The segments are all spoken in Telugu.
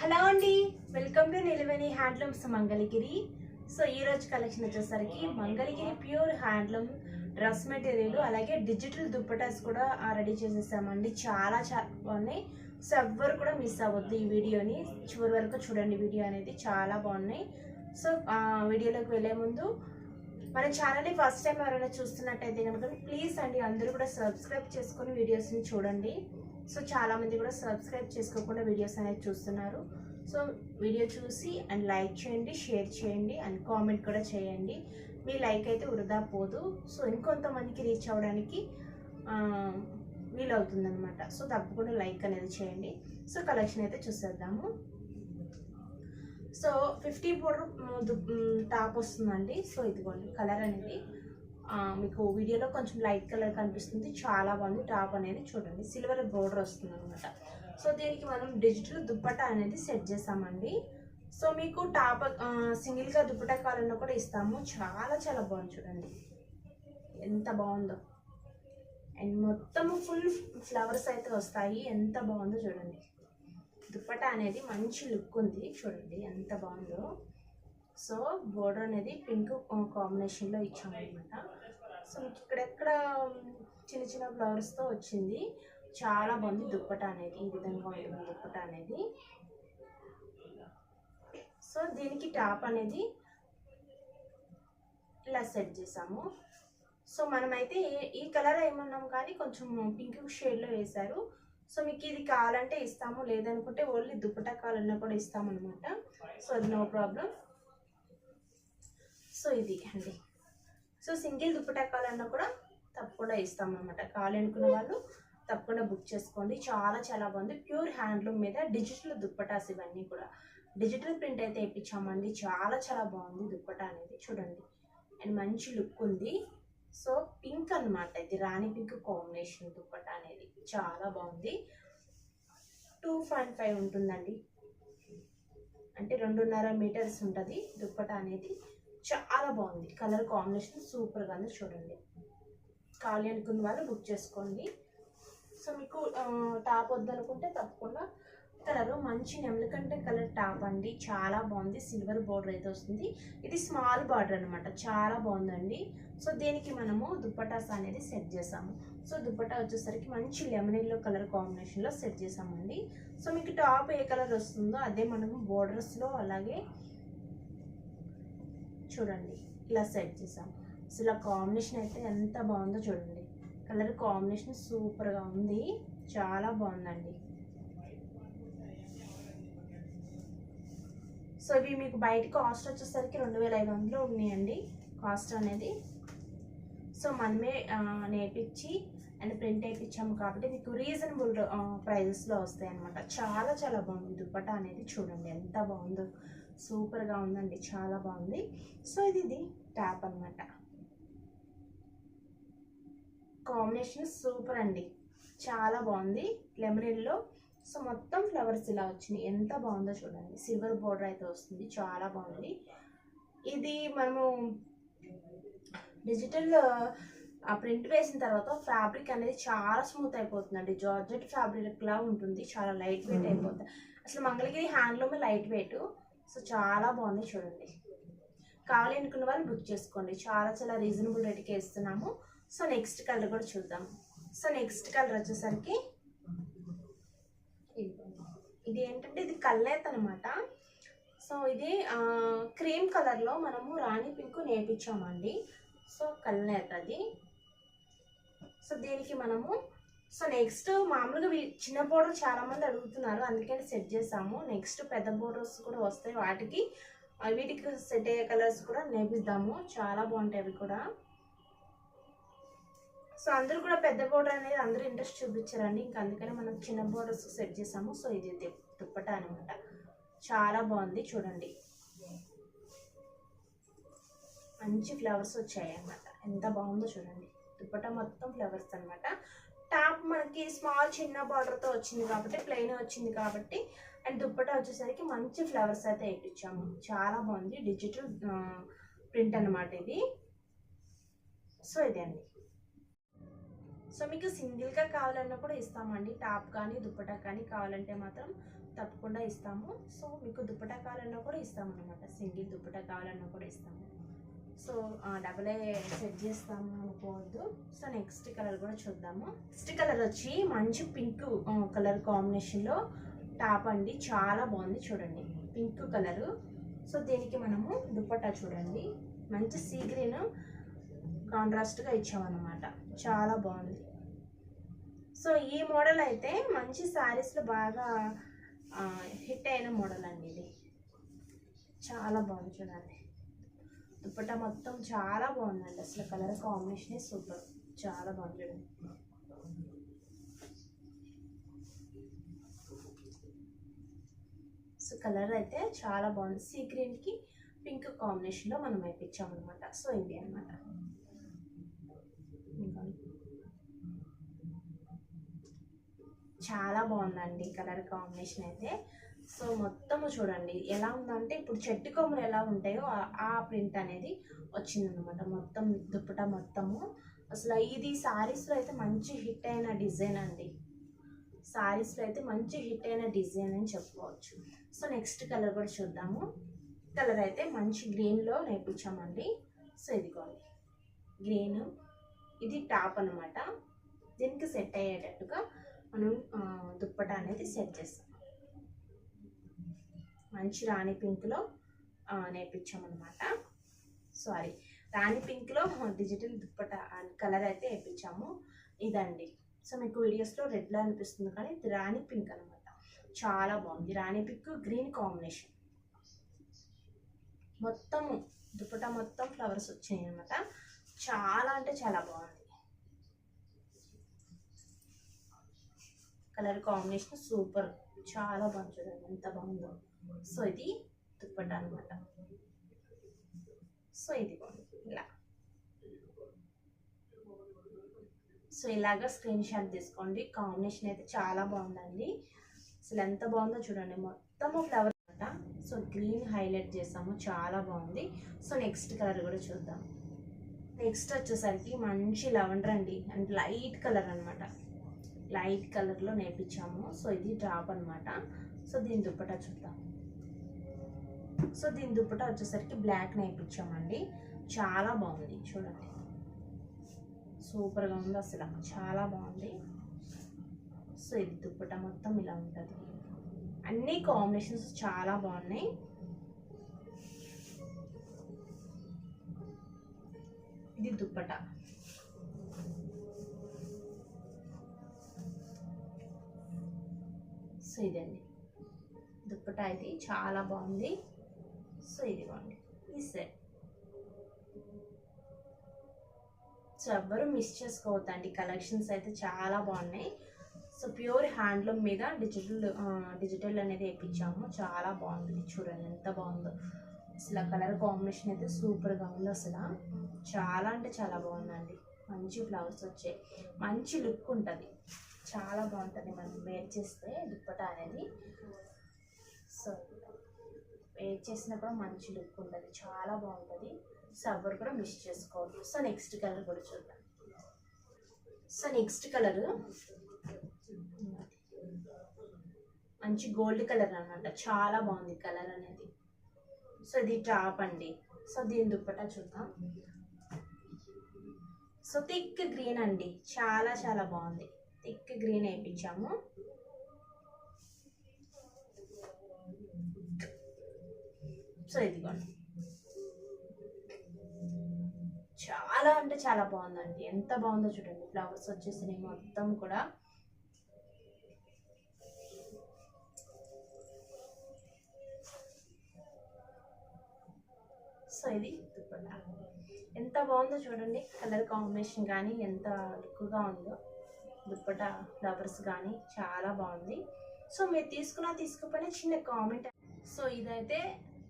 హలో అండి welcome to Nilavani handlooms Mangalagiri. So ఈ రోజు కలెక్షన్ వచ్చేసరికి Mangalagiri pure handloom dress material అలాగే డిజిటల్ దుప్పటాస్ కూడా రెడీ చేసేసామండి. చాలా చాలా బాగున్నాయి. సో ఎవ్వరు కూడా మిస్ అవ్వద్దు ఈ వీడియోని. చివరి వరకు చూడండి వీడియో అనేది చాలా బాగున్నాయి. సో ఆ, వీడియోలోకి వెళ్ళే ముందు మన ఛానల్ని ఫస్ట్ టైం ఎవరైనా చూస్తున్నట్టయితే కనుక ప్లీజ్ అండి అందరూ కూడా సబ్స్క్రైబ్ చేసుకొని వీడియోస్ని చూడండి. సో చాలామంది కూడా సబ్స్క్రైబ్ చేసుకోకుండా వీడియోస్ అనేది చూస్తున్నారు. సో వీడియో చూసి అండ్ లైక్ చేయండి షేర్ చేయండి అండ్ కామెంట్ కూడా చేయండి. మీ లైక్ అయితే వృధా పోదు. సో ఇంకొంతమందికి రీచ్ అవ్వడానికి వీలవుతుందనమాట సో తప్పకుండా లైక్ అనేది చేయండి. సో కలెక్షన్ అయితే చూసేద్దాము. సో ఫిఫ్టీ బోర్డర్ టాప్ వస్తుందండి. సో ఇదిగోండి కలర్ అనేది. మీకు వీడియోలో కొంచెం లైట్ కలర్ కనిపిస్తుంది. చాలా బాగుంది. టాప్ అనేది చూడండి. సిల్వర్ బోర్డర్ వస్తుంది అనమాట సో దీనికి మనం డిజిటల్ దుప్పటా అనేది సెట్ చేసామండి సో మీకు టాప్ సింగిల్గా దుప్పటా కావాలన్నా కూడా ఇస్తాము. చాలా చాలా బాగుంది చూడండి. ఎంత బాగుందో. అండ్ మొత్తం ఫుల్ ఫ్లవర్స్ అయితే వస్తాయి. ఎంత బాగుందో చూడండి. దుప్పటా అనేది మంచి లుక్ ఉంది. చూడండి. ఎంత బాగుందో. సో బోర్డర్ అనేది పింక్ కాంబినేషన్లో ఇచ్చామన్నమాట. సో మీకు ఇక్కడెక్కడ చిన్న చిన్న ఫ్లవర్స్తో వచ్చింది. చాలా బాగుంది దుప్పట అనేది ఈ విధంగా ఉంటుంది దుప్పట అనేది. సో దీనికి టాప్ అనేది ఇలా సెట్ చేసాము సో మనమైతే ఈ కలర్ ఏమన్నాం కానీ కొంచెం పింక్ షేడ్లో వేశారు. సో మీకు ఇది కావాలంటే ఇస్తాము లేదనుకుంటే ఓన్లీ దుప్పట కావాలన్నా కూడా ఇస్తామన్నమాట. సో అది నో ప్రాబ్లం. సో ఇది అండి. సో సింగిల్ దుప్పటా కావాలన్నా కూడా తప్పకుండా ఇస్తాం అనమాట కావాలనుకున్న వాళ్ళు తప్పకుండా బుక్ చేసుకోండి. చాలా చాలా బాగుంది. ప్యూర్ హ్యాండ్లూమ్ మీద డిజిటల్ దుప్పటాస్ ఇవన్నీ కూడా. డిజిటల్ ప్రింట్ అయితే ఇప్పించామండి చాలా చాలా బాగుంది దుప్పటా అనేది. చూడండి. అండ్ మంచి లుక్ ఉంది. సో పింక్ అన్నమాట. ఇది రాణి పింక్ కాంబినేషన్ దుప్పటా అనేది. చాలా బాగుంది. టూ పాయింట్ ఫైవ్ ఉంటుందండి. అంటే రెండున్నర మీటర్స్ ఉంటుంది దుప్పటా అనేది. చాలా బాగుంది. కలర్ కాంబినేషన్ సూపర్గా ఉంది చూడండి. ఖాళీ అనుకున్న వాళ్ళు బుక్ చేసుకోండి. సో మీకు టాప్ వద్దనుకుంటే తప్పకుండా కలర్ మంచి నెమలికంటే కలర్ టాప్ అండి. చాలా బాగుంది. సిల్వర్ బార్డర్ అయితే వస్తుంది. ఇది స్మాల్ బార్డర్ అనమాట చాలా బాగుందండి. సో దీనికి మనము దుప్పటాస్ అనేది సెట్ చేసాము. సో దుప్పటా వచ్చేసరికి మంచి లెమన్ ఎల్లో కలర్ కాంబినేషన్లో సెట్ చేసామండి. సో మీకు టాప్ ఏ కలర్ వస్తుందో అదే మనము బోర్డర్స్లో అలాగే చూడండి ఇలా సెట్ చేసాం అసలు ఆ కాంబినేషన్ అయితే ఎంత బాగుందో చూడండి. కలర్ కాంబినేషన్ సూపర్గా ఉంది. చాలా బాగుందండి. సో ఇవి మీకు బయట కాస్ట్ వచ్చేసరికి రెండు వేల ఐదు వందలు ఉన్నాయండి. కాస్ట్ అనేది. సో మనమే నేర్పించి అండ్ ప్రింట్ వేయించాము కాబట్టి మీకు రీజనబుల్ ప్రైజెస్లో వస్తాయి అనమాట చాలా చాలా బాగుంది. దుప్పట అనేది చూడండి ఎంత బాగుందో. సూపర్గా ఉందండి. చాలా బాగుంది. సో ఇది ఇది ట్యాప్ అనమాట కాంబినేషన్ సూపర్ అండి. చాలా బాగుంది. లెమరిన్లో సో మొత్తం ఫ్లవర్స్ ఇలా వచ్చినాయి. ఎంత బాగుందో చూడండి. సిల్వర్ బోర్డర్ అయితే వస్తుంది. చాలా బాగుంది. ఇది మనము డిజిటల్ ఆ ప్రింట్ వేసిన తర్వాత ఫ్యాబ్రిక్ అనేది చాలా స్మూత్ అయిపోతుందండి. జార్జెట్ ఫ్యాబ్రిక్ లా ఉంటుంది. చాలా లైట్ వెయిట్ అయిపోతుంది. అసలు Mangalagiri handloom light weight. So చాలా బాగుంది చూడండి. కావాలి అనుకున్న వాళ్ళు బుక్ చేసుకోండి. చాలా చాలా రీజనబుల్ రేట్కి ఇస్తున్నాము. సో నెక్స్ట్ కలర్ కూడా చూద్దాం. సో నెక్స్ట్ కలర్ వచ్చేసరికి ఇది. ఏంటంటే ఇది కల్లేత్ అనమాట సో ఇది క్రీమ్ కలర్లో మనము రాణి పింక్ నేర్పించామండి. సో కల్లేత్ అది సో దీనికి మనము సో నెక్స్ట్ మామూలుగా చిన్న బోర్డర్ చాలామంది అడుగుతున్నారు. అందుకని సెట్ చేసాము. నెక్స్ట్ పెద్ద బోర్డర్స్ కూడా వస్తాయి. వాటికి వీటికి సెట్ అయ్యే కలర్స్ కూడా నేర్పిద్దాము చాలా బాగుంటాయి అవి కూడా. సో అందరూ కూడా పెద్ద బోర్డర్ అనేది అందరూ ఇంట్రెస్ట్ చూపించారండి. ఇంకా అందుకని మనం చిన్న బోర్డర్స్ సెట్ చేసాము. సో ఇది దుప్పట అనమాట చాలా బాగుంది చూడండి. మంచి ఫ్లవర్స్ వచ్చాయి అన్నమాట ఎంత బాగుందో చూడండి. దుప్పట మొత్తం ఫ్లవర్స్ అనమాట టాప్ మనకి స్మాల్ చిన్న బార్డర్తో వచ్చింది కాబట్టి ప్లెయిన్ వచ్చింది కాబట్టి అండ్ దుప్పటా వచ్చేసరికి మంచి ఫ్లవర్స్ అయితే వేయించాము. చాలా బాగుంది. డిజిటల్ ప్రింట్ అనమాట ఇది. సో ఇదే అండి. సో మీకు సింగిల్గా కావాలన్నా కూడా ఇస్తామండి. టాప్ కానీ దుప్పటా కానీ కావాలంటే మాత్రం తప్పకుండా ఇస్తాము. సో మీకు దుప్పటా కావాలన్నా కూడా ఇస్తామన్నమాట. సింగిల్ దుప్పటా కావాలన్నా కూడా ఇస్తాము. సో డబల్ ఏ సెట్ చేస్తాము అనుకోవద్దు. సో నెక్స్ట్ కలర్ కూడా చూద్దాము. నెక్స్ట్ కలర్ వచ్చి మంచి పింక్ కలర్ కాంబినేషన్లో టాప్ అండి. చాలా బాగుంది చూడండి. పింక్ కలరు సో దీనికి మనము దుప్పట్టా చూడండి. మంచి సీ గ్రీన్ కాంట్రాస్ట్గా ఇచ్చామన్నమాట. చాలా బాగుంది. సో ఈ మోడల్ అయితే మంచి శారీస్లో బాగా హిట్ అయిన మోడల్ అండి ఇది. చాలా బాగుంది చూడండి. దుప్పట్టా మొత్తం చాలా బాగుందండి. అసలు కలర్ కాంబినేషన్ సూపర్. చాలా బాగుంది. సో కలర్ అయితే చాలా బాగుంది. సీ గ్రీన్కి పింక్ కాంబినేషన్లో మనం అనమాట సో ఇది అనమాట చాలా బాగుందండి కలర్ కాంబినేషన్ అయితే. సో మొత్తము చూడండి ఎలా ఉందంటే ఇప్పుడు చెట్టు కొమ్మలు ఎలా ఉంటాయో ఆ- ప్రింట్ అనేది వచ్చిందనమాట మొత్తం దుప్పట మొత్తము. అసలు ఇది సారీస్లో అయితే మంచి హిట్ అయిన డిజైన్ అండి. సారీస్లో అయితే మంచి హిట్ అయిన డిజైన్ అని చెప్పుకోవచ్చు. సో నెక్స్ట్ కలర్ కూడా చూద్దాము. కలర్ అయితే మంచి గ్రీన్లో నేర్పించామండి. సో ఇదిగోండి గ్రీన్ ఇది టాప్ అనమాట దీనికి సెట్ అయ్యేటట్టుగా మనం దుప్పట అనేది సెట్ చేస్తాం. మంచి రాణి పింక్లో నేర్పించామన్నమాట. సారీ రాణి పింక్లో డిజిటల్ దుప్పట కలర్ అయితే వేయించాము ఇదండి. సో మీకు వీడియోస్లో రెడ్లో అనిపిస్తుంది కానీ ఇది రాణి పింక్ అనమాట చాలా బాగుంది. Rani pink green combination. మొత్తం దుప్పట మొత్తం ఫ్లవర్స్ వచ్చాయి అనమాట చాలా అంటే చాలా బాగుంది. Colour combination super. చాలా బాగుంది చూడండి ఎంత బాగుందో. సో ఇది దుప్పట అనమాట సో ఇది ఇలా. సో ఇలాగా స్క్రీన్ షాట్ తీసుకోండి. కాంబినేషన్ అయితే చాలా బాగుందండి. అసలు ఎంత బాగుందో చూడండి. మొత్తము ఫ్లవర్ అనమాట సో గ్రీన్ హైలైట్ చేసాము. చాలా బాగుంది. సో నెక్స్ట్ కలర్ కూడా చూద్దాం. నెక్స్ట్ వచ్చేసరికి మంచి లెవెండర్ అండి. అండ్ లైట్ కలర్ అనమాట లైట్ కలర్లో నేర్పించాము. సో ఇది డ్రాప్ అనమాట సో దీని దుప్పటా చూద్దాం. సో దీని దుప్పటా వచ్చేసరికి బ్లాక్ నేర్పించామండి. చాలా బాగుంది చూడండి. సూపర్గా ఉంది అసలు. చాలా బాగుంది. సో ఇది దుప్పట మొత్తం ఇలా ఉంటుంది. అన్ని కాంబినేషన్స్ చాలా బాగున్నాయి. ఇది దుప్పటా. సో ఇదండి. దుప్పటా అయితే చాలా బాగుంది. సో ఇది బాగుంది ఈ సెట్. సో ఎవ్వరు మిస్ చేసుకోవద్దండి. కలెక్షన్స్ అయితే చాలా బాగున్నాయి. సో ప్యూర్ హ్యాండ్లూమ్ మీద డిజిటల్ డిజిటల్ అనేది వేయించాము చాలా బాగుంది చూడండి ఎంత బాగుందో. అసలు కలర్ కాంబినేషన్ అయితే సూపర్గా ఉంది అసలు. చాలా అంటే చాలా బాగుందండి. మంచి ఫ్లవర్స్ వచ్చాయి. మంచి లుక్ ఉంటుంది. చాలా బాగుంటుంది మనం వేర్ చేస్తే దుప్పట అనేది. సో వేర్ చేసినప్పుడు మంచి లుక్ ఉంటుంది. చాలా బాగుంటుంది. సబ్బర్ కూడా మిస్ చేసుకోవద్దు. సో నెక్స్ట్ కలర్ కూడా చూద్దాం. సో నెక్స్ట్ కలర్ మంచి గోల్డ్ కలర్ అనమాట చాలా బాగుంది కలర్ అనేది. సో ఇది టాప్ అండి. సో దీని దుప్పటా చూద్దాం. సో థిక్ గ్రీన్ అండి. చాలా చాలా బాగుంది. థిక్ గ్రీన్ వేయించాము సో ఇదిగోండి. చాలా అంటే చాలా బాగుందండి. ఎంత బాగుందో చూడండి. ఫ్లవర్స్ వచ్చేసినాయి మొత్తం కూడా. సో ఇది దుప్పటా ఎంత బాగుందో చూడండి. కలర్ కాంబినేషన్ కానీ ఎంత లుక్గా ఉందో. దుప్పట ఫ్లవర్స్ కానీ చాలా బాగుంది సో మీరు తీసుకున్నా తీసుకోకపోయినా చిన్న కామెంట్. సో ఇదైతే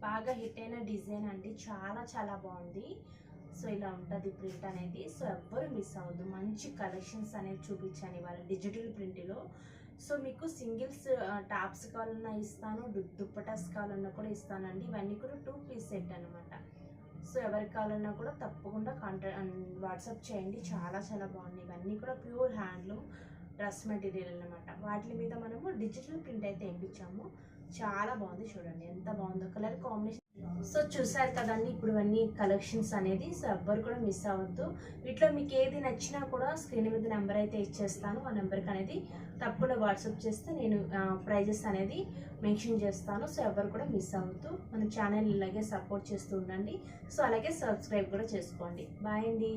బాగా హిట్ అయిన డిజైన్ అండి. చాలా చాలా బాగుంది సో ఇలా ఉంటుంది ప్రింట్ అనేది. సో ఎవ్వరు మిస్ అవ్వద్దు. మంచి కలెక్షన్స్ అనేది చూపించాను ఇవాళ డిజిటల్ ప్రింట్లో. సో మీకు సింగిల్స్ టాప్స్ కావాలన్నా ఇస్తాను దుప్పటాస్ కావాలన్నా కూడా ఇస్తానండి. ఇవన్నీ కూడా టూ పీస్ సెట్ అనమాట సో ఎవరికి కావాలన్నా కూడా తప్పకుండా కాంటా వాట్సాప్ చేయండి. చాలా చాలా బాగున్నాయి. ఇవన్నీ కూడా ప్యూర్ హ్యాండ్లూమ్ డ్రెస్ మెటీరియల్ అనమాట వాటి మీద మనము డిజిటల్ ప్రింట్ అయితే వేయించాము. చాలా బాగుంది చూడండి. ఎంత బాగుందో. కలర్ కాంబినేషన్ సో చూసారు కదండి ఇప్పుడు అన్ని కలెక్షన్స్ అనేది సో ఎవ్వరు కూడా మిస్ అవ్వద్దు. వీటిలో మీకు ఏది నచ్చినా కూడా స్క్రీన్ మీద నెంబర్ అయితే ఇచ్చేస్తాను. ఆ నెంబర్కి అనేది తప్పకుండా వాట్సాప్ చేస్తే నేను ప్రైజెస్ అనేది మెన్షన్ చేస్తాను. సో ఎవరు కూడా మిస్ అవ్వద్దు. మన ఛానల్ ఇలాగే సపోర్ట్ చేస్తూ ఉండండి. సో అలాగే సబ్స్క్రైబ్ కూడా చేసుకోండి. బాయ్ అండి.